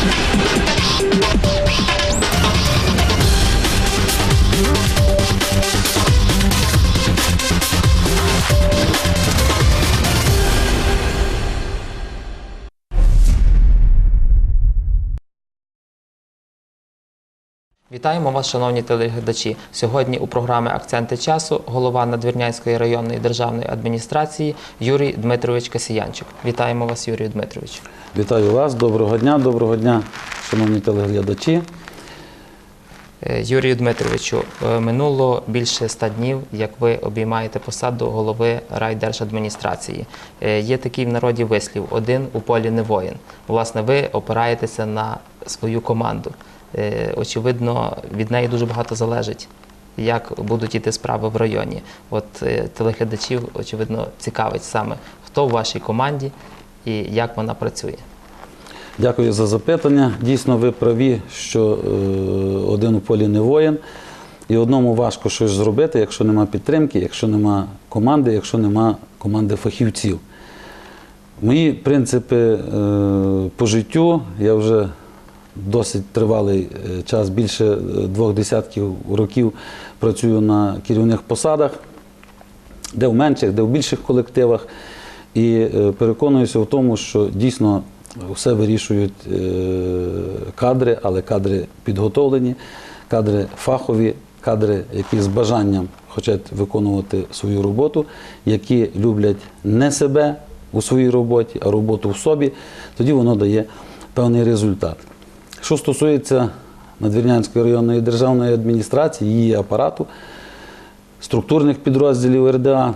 Thank you. Вітаємо вас, шановні телеглядачі. Сьогодні у програмі Акценти часу голова Надвірнянської районної державної адміністрації Юрій Дмитрович Касіянчик. Вітаємо вас, Юрію Дмитровичу. Вітаю вас, доброго дня, доброго дня, шановні телеглядачі. Е, Юрію Дмитровичу, е, минуло більше ста днів, як ви обіймаєте посаду голови райдержадміністрації. Е, Є такий в народі вислів: один у полі не воїн. Власне, ви опираєтеся на свою команду. Е, Очевидно, від неї дуже багато залежить, як будуть іти справи в районі. От е, телеглядачів, очевидно, цікавить саме, хто в вашій команді і як вона працює. Дякую за запитання. Дійсно, ви праві, що е, один у полі не воїн, і одному важко щось зробити, якщо нема підтримки, якщо нема команди, якщо нема команди фахівців. Мої принципи по життю, я вже досить тривалий е, час, більше е, двох десятків років працюю на керівних посадах, де в менших, де в більших колективах. І е, переконуюся в тому, що дійсно все вирішують кадри, але кадри підготовлені, кадри фахові, кадри, які з бажанням хочуть виконувати свою роботу, які люблять не себе у своїй роботі, а роботу в собі, тоді воно дає певний результат. Що стосується Надвірнянської районної державної адміністрації, її апарату, структурних підрозділів РДА,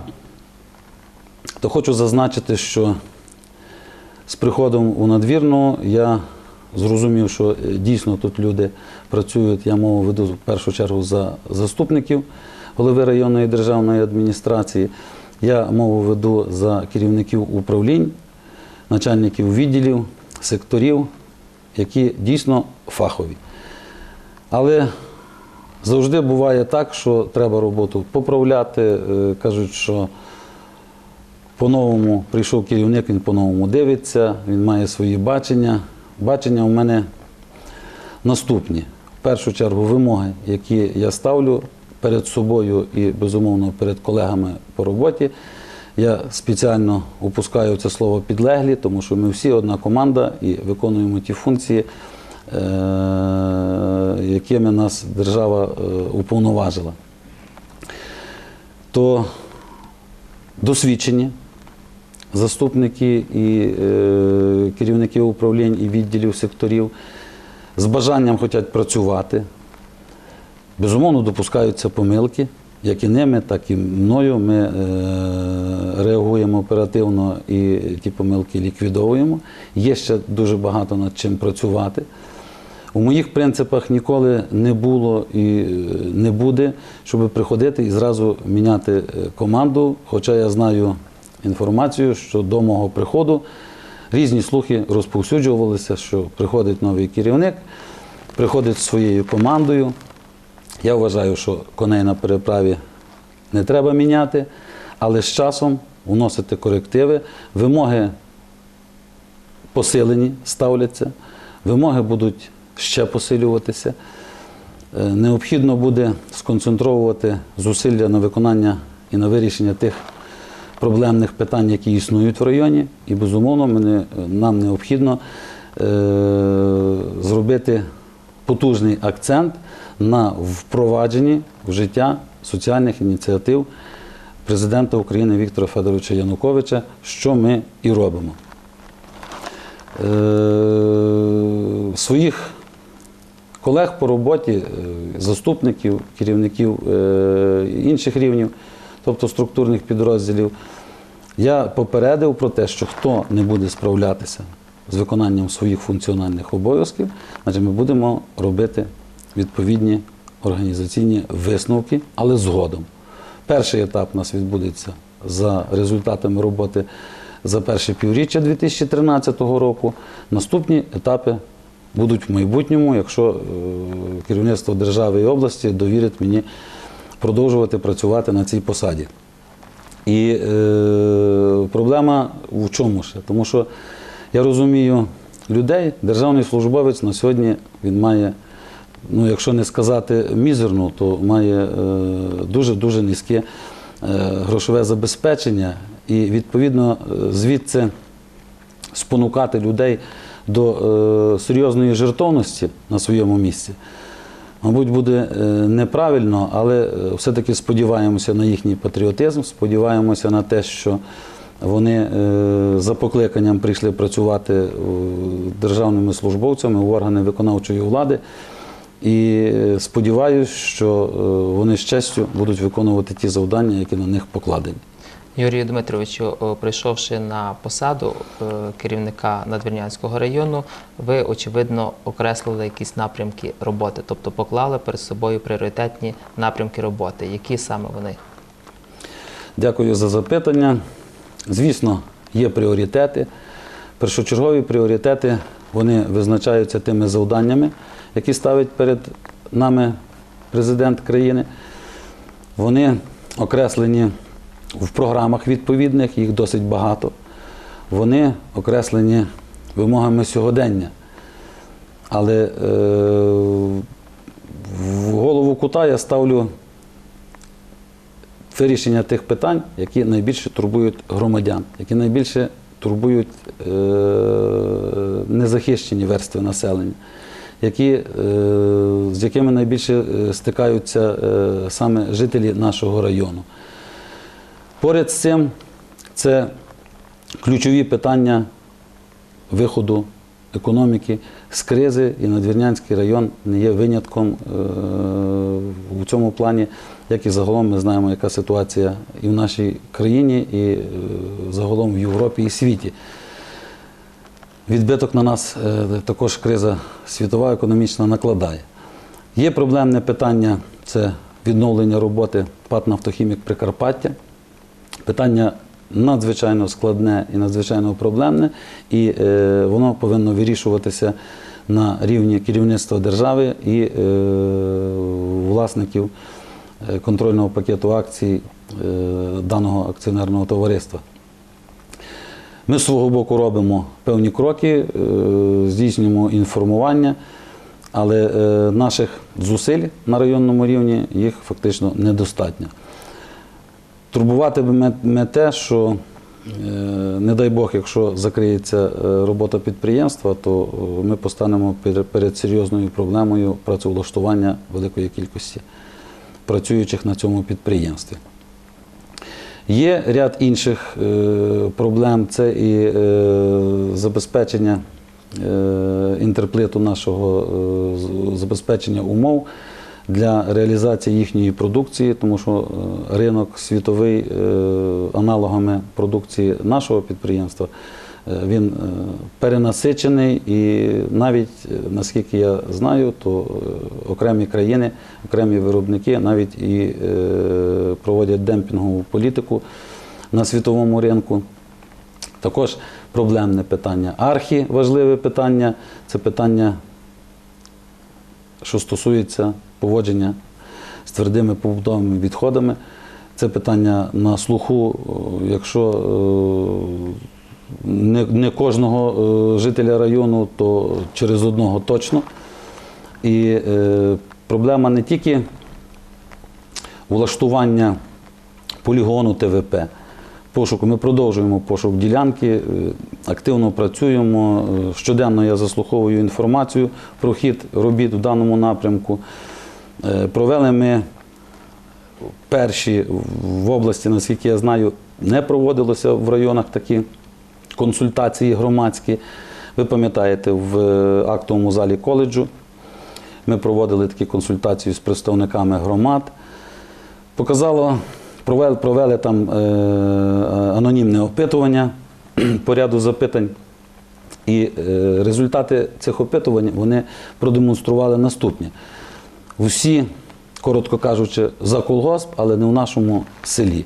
то хочу зазначити, що з приходом у надвірну я зрозумів, що е, дійсно тут люди працюють. Я мову веду в першу чергу за заступників голови районної державної адміністрації. Я мову веду за керівників управлінь, начальників відділів, секторів, які дійсно фахові. Але завжди буває так, що треба роботу поправляти. Е, Кажуть, що по-новому прийшов керівник, він по-новому дивиться, він має свої бачення. Бачення у мене наступні. В першу чергу вимоги, які я ставлю перед собою і, безумовно, перед колегами по роботі. Я спеціально опускаю це слово підлеглі, тому що ми всі одна команда і виконуємо ті функції, е, якими нас держава е, уповноважила. То досвідчені заступники і е, керівники управлінь і відділів секторів з бажанням хочуть працювати. Безумовно, допускаються помилки, як і ними, так і мною. Ми е, реагуємо оперативно і ті помилки ліквідовуємо. Є ще дуже багато над чим працювати. У моїх принципах ніколи не було і е, не буде, щоб приходити і зразу міняти е, команду. Хоча я знаю інформацію, що до мого приходу різні слухи розповсюджувалися, що приходить новий керівник, приходить зі своєю командою. Я вважаю, що коней на переправі не треба міняти, але з часом вносити корективи, вимоги посилені ставляться, вимоги будуть ще посилюватися. Е, Необхідно буде сконцентровувати зусилля на виконання і на вирішення тих проблемних питань, які існують в районі. І, безумовно, мене- нам необхідно е, зробити потужний акцент на впровадженні в життя соціальних ініціатив президента України Віктора Федоровича Януковича, що ми і робимо. Е, своїх колег по роботі, е, заступників, керівників е, інших рівнів, тобто структурних підрозділів, я попередив про те, що хто не буде справлятися з виконанням своїх функціональних обов'язків, значить ми будемо робити відповідні організаційні висновки, але згодом. Перший етап у нас відбудеться за результатами роботи за перше півріччя 2013 року. Наступні етапи будуть в майбутньому, якщо е, керівництво держави і області довірить мені продовжувати працювати на цій посаді. І е, проблема в чому ще? Тому що я розумію людей державний службовець на сьогодні він має, ну якщо не сказати мізерну, то має дуже-дуже низьке е, грошове забезпечення. І відповідно е, звідси спонукати людей до е, серйозної жертовності на своєму місці. Мабуть, буде неправильно, але все-таки сподіваємося на їхній патріотизм, сподіваємося на те, що вони за покликанням прийшли працювати державними службовцями в органи виконавчої влади. І е, сподіваюся, що е, вони з честю будуть виконувати ті завдання, які на них покладені. Юрію Дмитровичу, прийшовши на посаду е, керівника Надвірнянського району, ви очевидно окреслили якісь напрямки роботи, тобто поклали перед собою пріоритетні напрямки роботи. Які саме вони? Дякую за запитання. Звісно, є пріоритети. Першочергові пріоритети вони визначаються тими завданнями, які ставить перед нами президент країни. Вони окреслені в програмах відповідних, їх досить багато. Вони окреслені вимогами сьогодення. Але е, в голову кута я ставлю вирішення тих питань, які найбільше турбують громадян, які найбільше турбують е, незахищені верстви населення, які, е, з якими найбільше е, стикаються саме жителі нашого району. Поряд з цим це ключові питання виходу економіки з кризи, і Надвірнянський район не є винятком у цьому плані, як і загалом ми знаємо, яка ситуація і в нашій країні, і е, загалом в Європі і світі. Відбиток на нас е, також криза світова економічна накладає. Є проблемне питання це відновлення роботи ПАТ «Нафтохімік Прикарпаття. Питання надзвичайно складне і надзвичайно проблемне, і е, воно повинно вирішуватися на рівні керівництва держави і е, власників контрольного пакету акцій е, даного акціонерного товариства. Ми з свого боку робимо певні кроки, е, здійснюємо інформування, але е, наших зусиль на районному рівні їх фактично недостатньо. Турбувати би мене те, що, е, не дай Бог, якщо закриється е, робота підприємства, то е, ми постанемо перед серйозною проблемою працевлаштування великої кількості працюючих на цьому підприємстві. Є ряд інших е, проблем, це і е, забезпечення е, інтерплиту нашого забезпечення умов для реалізації їхньої продукції, тому що е, ринок світовий е, аналогами продукції нашого підприємства. е, Він перенасичений і навіть, наскільки я знаю, то окремі країни, окремі виробники навіть і проводять демпінгову політику на світовому ринку. Також проблемне питання. Архі важливе питання це питання, що стосується поводження з твердими побутовими відходами. Це питання на слуху, якщо е, не, кожного е, жителя району, то через одного точно. І е, проблема не тільки влаштування полігону ТВП. Пошуку. Ми продовжуємо пошук ділянки, е, активно працюємо. Е, Щоденно я заслуховую інформацію про хід робіт в даному напрямку. Е, Провели ми перші в області, наскільки я знаю, не проводилося в районах такі консультації громадські. Ви пам'ятаєте, в е, актовому залі коледжу ми проводили такі консультації з представниками громад. Показало, провели, провели там е, анонімне опитування по ряду запитань. І е, результати цих опитувань вони продемонстрували наступне. Усі, коротко кажучи, за колгосп, але не в нашому селі.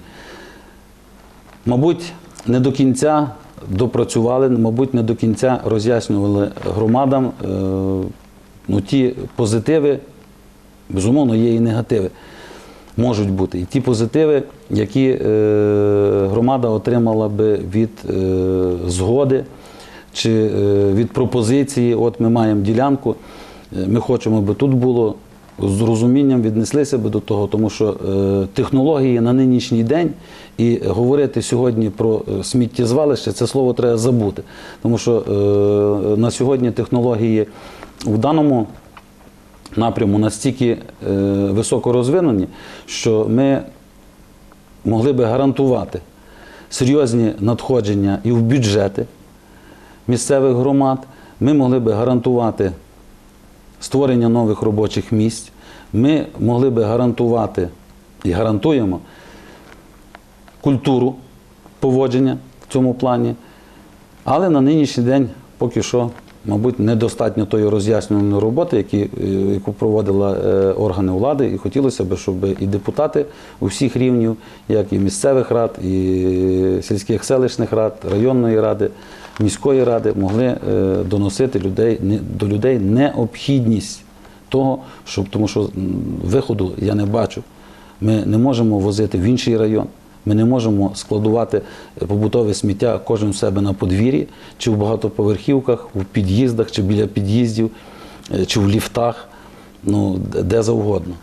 Мабуть, не до кінця допрацювали, мабуть, не до кінця роз'яснювали громадам е, ну, ті позитиви, безумовно, є і негативи. Можуть бути і ті позитиви, які е, громада отримала би від е, згоди чи е, від пропозиції, от ми маємо ділянку, е, ми хочемо, аби тут було. З розумінням віднеслися би до того, тому що е, технології на нинішній день і говорити сьогодні про е, сміттєзвалище, це слово треба забути. Тому що е, на сьогодні технології в даному напряму настільки високо розвинені, що ми могли би гарантувати серйозні надходження і в бюджети місцевих громад. Ми могли би гарантувати створення нових робочих місць. Ми могли би гарантувати і гарантуємо культуру поводження в цьому плані. Але на нинішній день поки що, мабуть, недостатньо тої роз'яснювальної роботи, які, е, яку проводили е, органи влади, і хотілося б, щоб і депутати усіх рівнів, як і місцевих рад, і сільських селищних рад, районної ради, міської ради, могли е, доносити людей, до людей необхідність того, щоб, тому що виходу я не бачу. Ми не можемо возити в інший район. Ми не можемо складувати е, побутове сміття кожен в себе на подвір'ї, чи в багатоповерхівках, в під'їздах, чи біля під'їздів, е, чи в ліфтах, ну, де завгодно.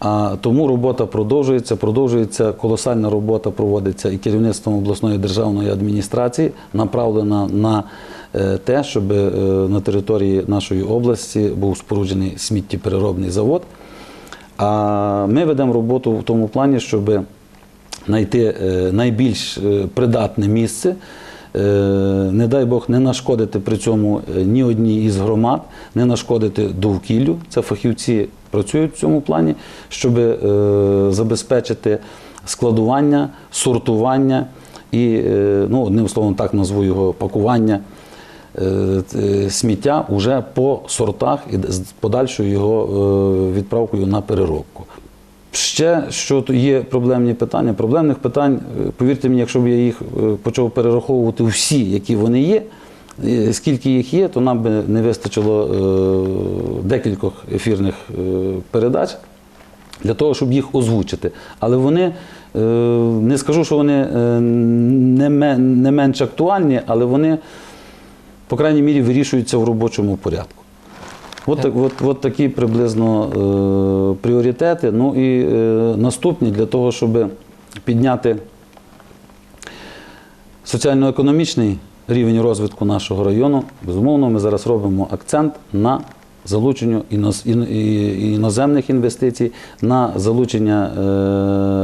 А тому робота продовжується, продовжується колосальна робота проводиться і керівництвом обласної державної адміністрації, направлена на е, те, щоб е, на території нашої області був споруджений сміттєпереробний завод. А ми ведемо роботу в тому плані, щоб знайти е, найбільш придатне місце, не дай Бог, не нашкодити при цьому е, ні одній із громад, не нашкодити довкіллю. Це фахівці працюють в цьому плані, щоб е, забезпечити складування, сортування і, е, ну, одним словом, так назву його пакування е, е, сміття уже по сортах і з подальшою його е, відправкою на переробку. Ще що є проблемні питання. Проблемних питань, е, повірте мені, якщо б я їх е, почав перераховувати всі, які вони є, е, скільки їх є, то нам би не вистачило декількох ефірних передач для того, щоб їх озвучити. Але вони, не скажу, що вони не менш актуальні, але вони, по крайній мірі, вирішуються в робочому порядку. От, так- от, от такі приблизно е, пріоритети. Ну і е, наступні для того, щоб підняти соціально-економічний рівень розвитку нашого району, безумовно, ми зараз робимо акцент на залученню іноземних інвестицій, на залучення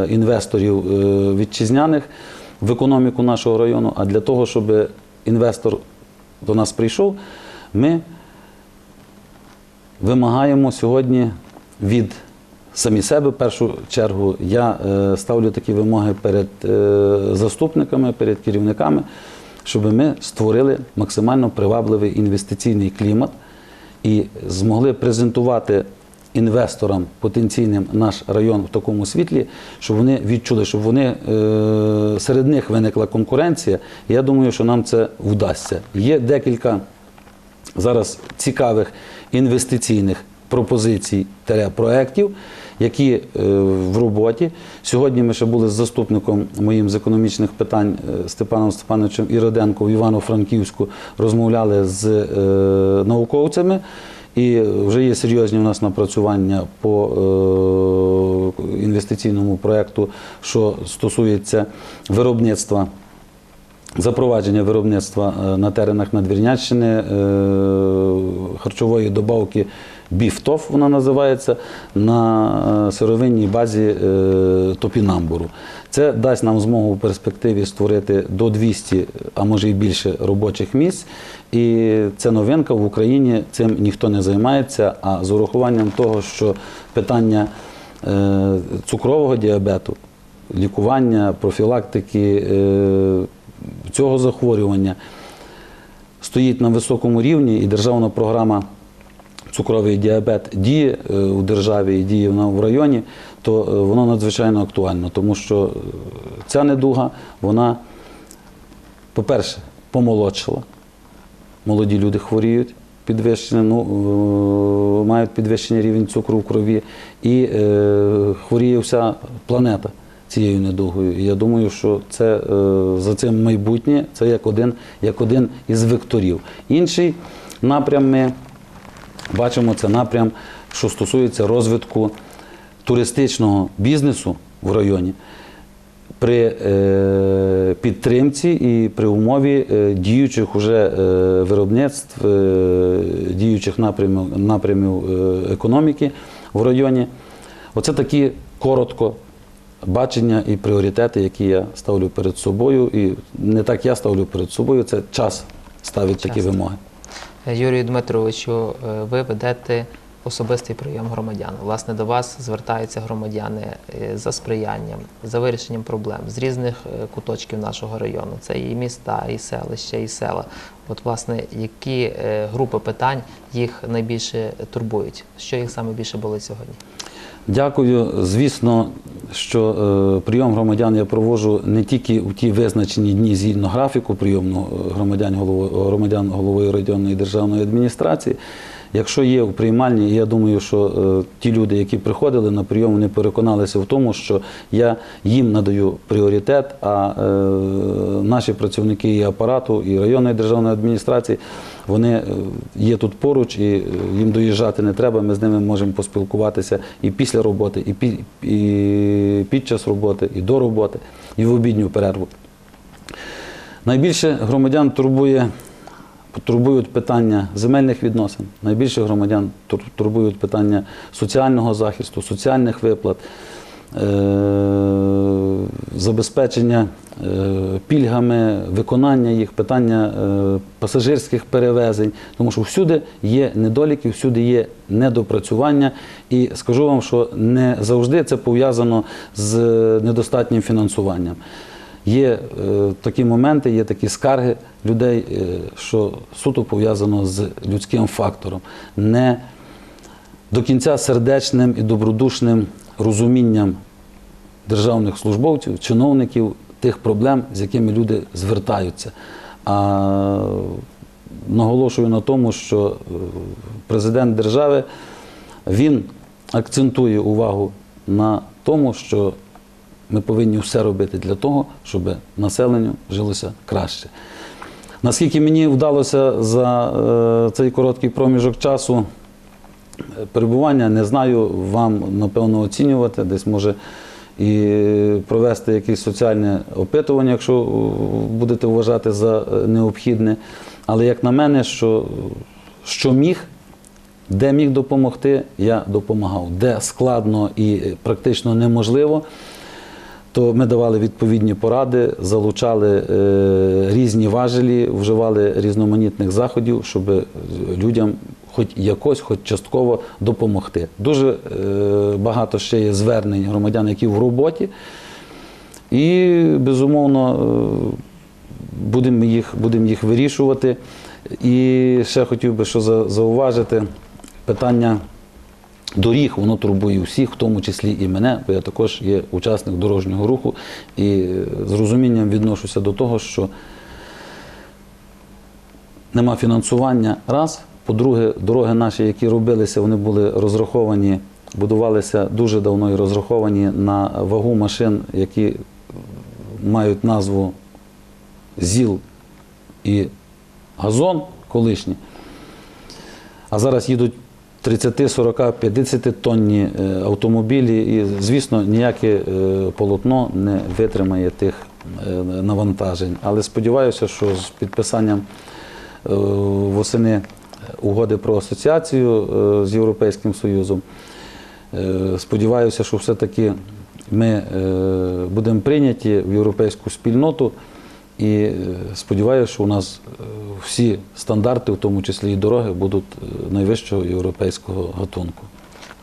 е, інвесторів е, вітчизняних в економіку нашого району. А для того, щоб інвестор до нас прийшов, ми вимагаємо сьогодні від самі себе, в першу чергу, я е, ставлю такі вимоги перед е, заступниками, перед керівниками, щоб ми створили максимально привабливий інвестиційний клімат і змогли презентувати інвесторам потенційним наш район в такому світлі, щоб вони відчули, щоб вони е, серед них виникла конкуренція. Я думаю, що нам це вдасться. Є декілька зараз цікавих інвестиційних пропозицій тере проєктів, які е, в роботі. Сьогодні ми ще були з заступником моїм з економічних питань е, Степаном Степановичем Іроденко в Івано-Франківську, розмовляли з е, науковцями. І вже є серйозні у нас напрацювання по інвестиційному проєкту, що стосується виробництва запровадження виробництва е, на теренах Надвірняччини е, харчової добавки біфтоф, вона називається, на е, сировинній базі топінамбуру. Це дасть нам змогу в перспективі створити до 200, а може і більше робочих місць. І це новинка в Україні цим ніхто не займається. А з урахуванням того, що питання цукрового діабету, лікування, профілактики цього захворювання стоїть на високому рівні, і державна програма цукровий діабет діє е, у державі і діє в районі, то е, воно надзвичайно актуально, тому що е, ця недуга, вона, по-перше, помолодшила. Молоді люди хворіють. Підвищене, ну, мають підвищений рівень цукру в крові, і е, хворіє вся планета цією недугою. І я думаю, що це е, за цим майбутнє це як один, як один із векторів. Інший напрям ми бачимо це напрям, що стосується розвитку туристичного бізнесу в районі при е, підтримці і при умові е, діючих уже виробництв, діючих напрямів, напрямів економіки в районі. Оце такі коротко бачення і пріоритети, які я ставлю перед собою. І не так я ставлю перед собою, це час ставить такі вимоги. Юрію Дмитровичу, е, ви ведете особистий прийом громадян. Власне, до вас звертаються громадяни е, за сприянням, за вирішенням проблем з різних е, куточків нашого району. Це і міста, і селища, і села. От, власне, які групи питань їх найбільше турбують? Що їх саме більше болить сьогодні? Дякую. Звісно, що е, прийом громадян я проводжу не тільки у ті визначені дні згідно графіку прийому е, громадян голови, громадян голови районної державної адміністрації. Якщо є в приймальні, я думаю, що е, ті люди, які приходили на прийом, вони переконалися в тому, що я їм надаю пріоритет, а наші працівники і апарату, і районної державної адміністрації, вони е, є тут поруч, і е, їм доїжджати не треба. Ми з ними можемо поспілкуватися і після роботи, і пі- і під час роботи, і до роботи, і в обідню перерву. Найбільше громадян турбує, турбують питання земельних відносин. Найбільше громадян турбують питання соціального захисту, соціальних виплат, забезпечення е, пільгами, виконання їх, питання е, пасажирських перевезень. Тому що всюди є недоліки, всюди є недопрацювання. І скажу вам, що не завжди це пов'язано з недостатнім фінансуванням. Є е, такі моменти, є такі скарги людей, е, що суто пов'язано з людським фактором, не до кінця сердечним і добродушним розумінням державних службовців, чиновників тих проблем, з якими люди звертаються. А наголошую на тому, що е, президент держави він акцентує увагу на тому, що ми повинні все робити для того, щоб населенню жилося краще. Наскільки мені вдалося за е, цей короткий проміжок часу перебування, не знаю, вам напевно оцінювати, десь може і провести якесь соціальне опитування, якщо будете вважати за е, необхідне. Але як на мене, що, що міг, де міг допомогти, я допомагав. Де складно і практично неможливо, то ми давали відповідні поради, залучали е, різні важелі, вживали різноманітних заходів, щоб людям хоч якось, хоч частково допомогти. Дуже е, багато ще є звернень громадян, які в роботі. І, безумовно, е, будемо їх, будемо їх вирішувати. І ще хотів би що за- зауважити питання доріг, воно турбує всіх, в тому числі і мене, бо я також є учасник дорожнього руху і е, з розумінням відношуся до того, що нема фінансування раз. По-друге, дороги наші, які робилися, вони були розраховані, будувалися дуже давно і розраховані на вагу машин, які мають назву ЗІЛ і газон колишній. А зараз їдуть 30, 40, 50 тонні е, автомобілі, і, звісно, ніяке е, полотно не витримає тих е, навантажень. Але сподіваюся, що з підписанням восени угоди про асоціацію е, з Європейським Союзом, е, сподіваюся, що все-таки ми е, будемо прийняті в європейську спільноту. І сподіваюся, що у нас всі стандарти, в тому числі і дороги, будуть найвищого європейського гатунку.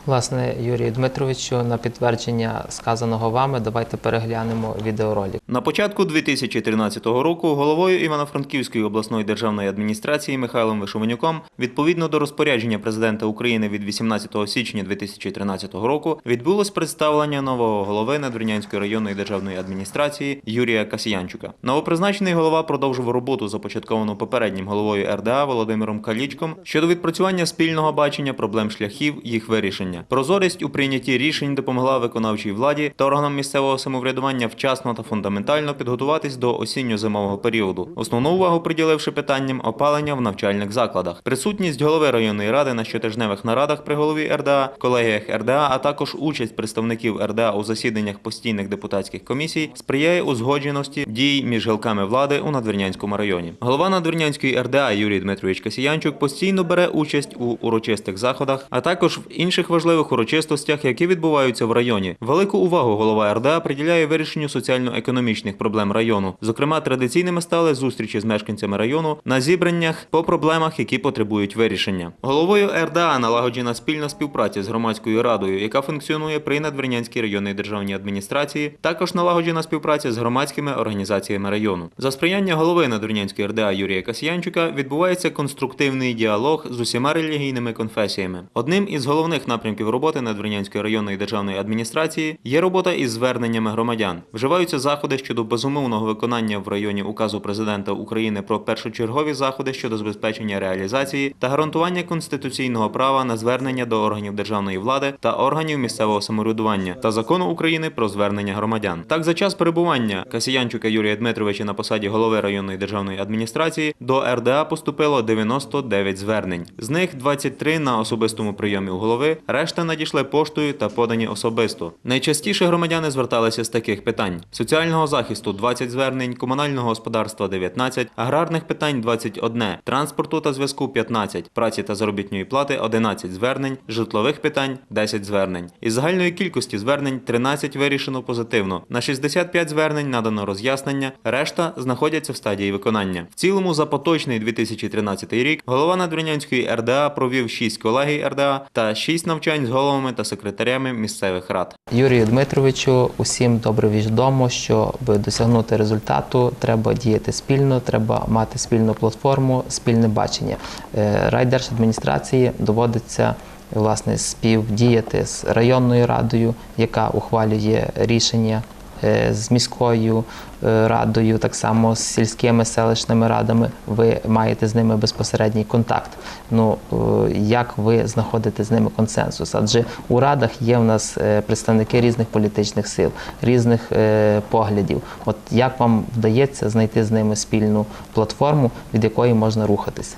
Власне, Юрію Дмитровичу, на підтвердження сказаного вами, давайте переглянемо відеоролик. На початку 2013 року головою Івано-Франківської обласної державної адміністрації Михайлом Вишованюком, відповідно до розпорядження президента України від 18 січня 2013 року, відбулось представлення нового голови Надвірнянської районної державної адміністрації Юрія Касіянчука. Новопризначений голова продовжив роботу, започатковану попереднім головою РДА Володимиром Калічком щодо відпрацювання спільного бачення проблем шляхів їх вирішення. Рішення. Прозорість у прийнятті рішень допомогла виконавчій владі та органам місцевого самоврядування вчасно та фундаментально підготуватись до осінньо-зимового періоду. Основну увагу приділивши питанням опалення в навчальних закладах. Присутність голови районної ради на щотижневих нарадах при голові РДА, колегіях РДА, а також участь представників РДА у засіданнях постійних депутатських комісій сприяє узгодженості дій між гілками влади у Надвірнянському районі. Голова Надвірнянської РДА Юрій Дмитрович Касіянчук постійно бере участь у урочистих заходах, а також в інших важливих урочистостях, які відбуваються в районі. Велику увагу голова РДА приділяє вирішенню соціально-економічних проблем району. Зокрема, традиційними стали зустрічі з мешканцями району на зібраннях по проблемах, які потребують вирішення. Головою РДА налагоджена спільна співпраця з громадською радою, яка функціонує при Надвірнянській районній державній адміністрації. Також налагоджена співпраця з громадськими організаціями району. За сприяння голови Надвірнянської РДА Юрія Касьянчука відбувається конструктивний діалог з усіма релігійними конфесіями. Одним із головних напрямків роботи Надвірнянської районної державної адміністрації є робота із зверненнями громадян. Вживаються заходи щодо безумовного виконання в районі указу президента України про першочергові заходи щодо забезпечення реалізації та гарантування конституційного права на звернення до органів державної влади та органів місцевого самоврядування та закону України про звернення громадян. Так, за час перебування Касіянчука Юрія Дмитровича на посаді голови районної державної адміністрації до РДА поступило 99 звернень. З них 23 на особистому прийомі у голови, решта надійшли поштою та подані особисто. Найчастіше громадяни зверталися з таких питань: соціального захисту 20 звернень, комунального господарства 19, аграрних питань 21, транспорту та зв'язку 15, праці та заробітної плати 11 звернень, житлових питань 10 звернень. Із загальної кількості звернень 13 вирішено позитивно. На 65 звернень надано роз'яснення, решта знаходяться в стадії виконання. В цілому за поточний 2013 рік голова Надвірнянської РДА провів 6 колегій РДА та 6 навчань з головами та секретарями місцевих рад. Юрію Дмитровичу усім добре відомо, щоб досягнути результату, треба діяти спільно, треба мати спільну платформу, спільне бачення. Е, Райдержадміністрації доводиться власне співдіяти з районною радою, яка ухвалює рішення. е, З міською радою, так само з сільськими селищними радами, ви маєте з ними безпосередній контакт. Ну е, як ви знаходите з ними консенсус? Адже у радах є в нас е, представники різних політичних сил, різних е, поглядів. От як вам вдається знайти з ними спільну платформу, від якої можна рухатися?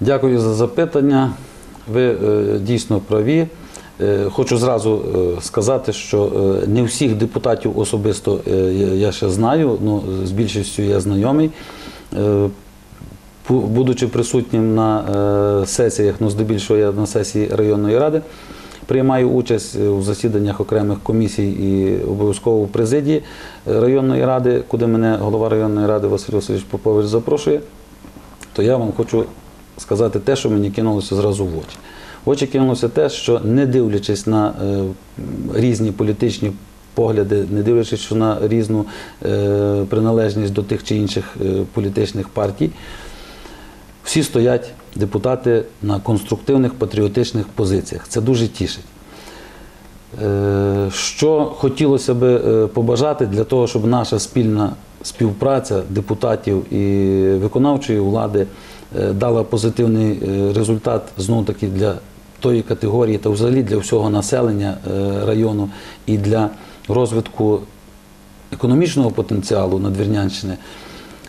Дякую за запитання. Ви дійсно праві. Е, Хочу зразу е, сказати, що е, не всіх депутатів особисто я- ще знаю, ну, з більшістю я знайомий. Будучи присутнім на сесіях, ну здебільшого я на сесії районної ради, приймаю участь у засіданнях окремих комісій і обов'язково в президії районної ради, куди мене голова районної ради Василь Васильович Попович запрошує, то я вам хочу сказати те, що мені кинулося зразу в очі. Очі кинулося те, що не дивлячись на е, різні політичні погляди, не дивлячись на різну е, приналежність до тих чи інших е, політичних партій, всі стоять депутати на конструктивних патріотичних позиціях. Це дуже тішить. Що хотілося би побажати для того, щоб наша спільна співпраця депутатів і виконавчої влади дала позитивний результат знову таки для тої категорії та взагалі для всього населення е, району і для розвитку економічного потенціалу Надвірнянщини,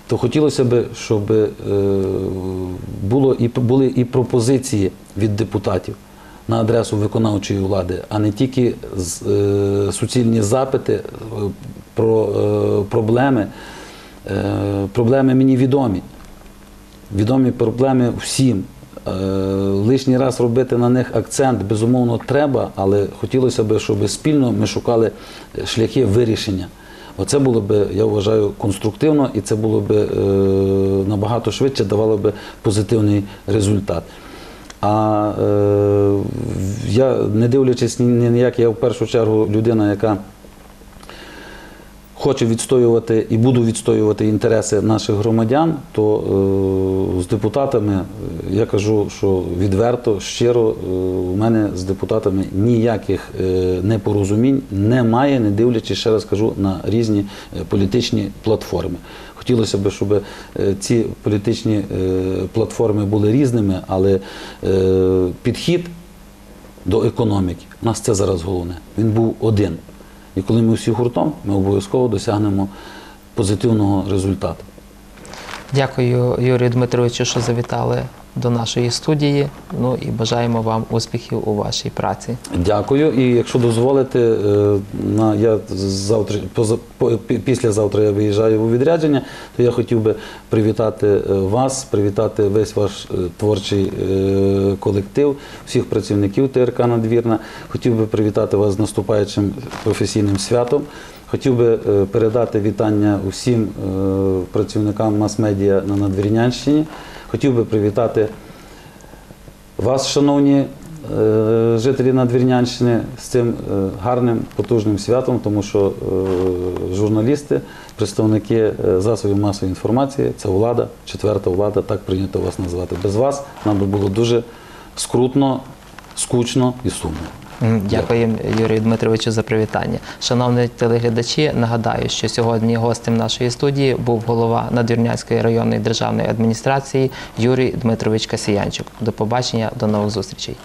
то хотілося б, щоб е, було і, були і пропозиції від депутатів на адресу виконавчої влади, а не тільки е, суцільні запити про проблеми. Проблеми мені відомі. Відомі проблеми всім. Е, Лишній раз робити на них акцент, безумовно, треба, але хотілося б, щоб спільно ми шукали шляхи вирішення. Оце було б, я вважаю, конструктивно і це було б е, набагато швидше давало б позитивний результат. А е, я, не дивлячись ні ні на як, я в першу чергу людина, яка хочу відстоювати і буду відстоювати інтереси наших громадян, то е, з депутатами е, я кажу, що відверто, щиро, е, у мене з депутатами ніяких непорозумінь немає, не дивлячись, ще раз кажу, на різні політичні платформи. Хотілося б, щоб ці політичні платформи були різними, але підхід до економіки. У нас це зараз головне. Він був один. І коли ми всі гуртом, ми обов'язково досягнемо позитивного результату. Дякую, Юрію Дмитровичу, що завітали до нашої студії. Ну і бажаємо вам успіхів у вашій праці. Дякую. І якщо дозволите, е, на я завтра поза по- пі- післязавтра я виїжджаю у відрядження, то я хотів би привітати е, вас, привітати весь ваш е, творчий колектив, всіх працівників ТРК Надвірна. Хотів би привітати вас з наступаючим професійним святом. Хотів би передати вітання усім працівникам мас-медіа на Надвірнянщині. Хотів би привітати вас, шановні е, жителі Надвірнянщини, з цим е, гарним потужним святом, тому що е, журналісти, представники засобів масової інформації це влада, четверта влада, так прийнято вас назвати. Без вас нам би було дуже скрутно, скучно і сумно. Дякую, Юрію Дмитровичу, за привітання. Шановні телеглядачі, нагадаю, що сьогодні гостем нашої студії був голова Надвірнянської районної державної адміністрації Юрій Дмитрович Касіянчук. До побачення, до нових зустрічей.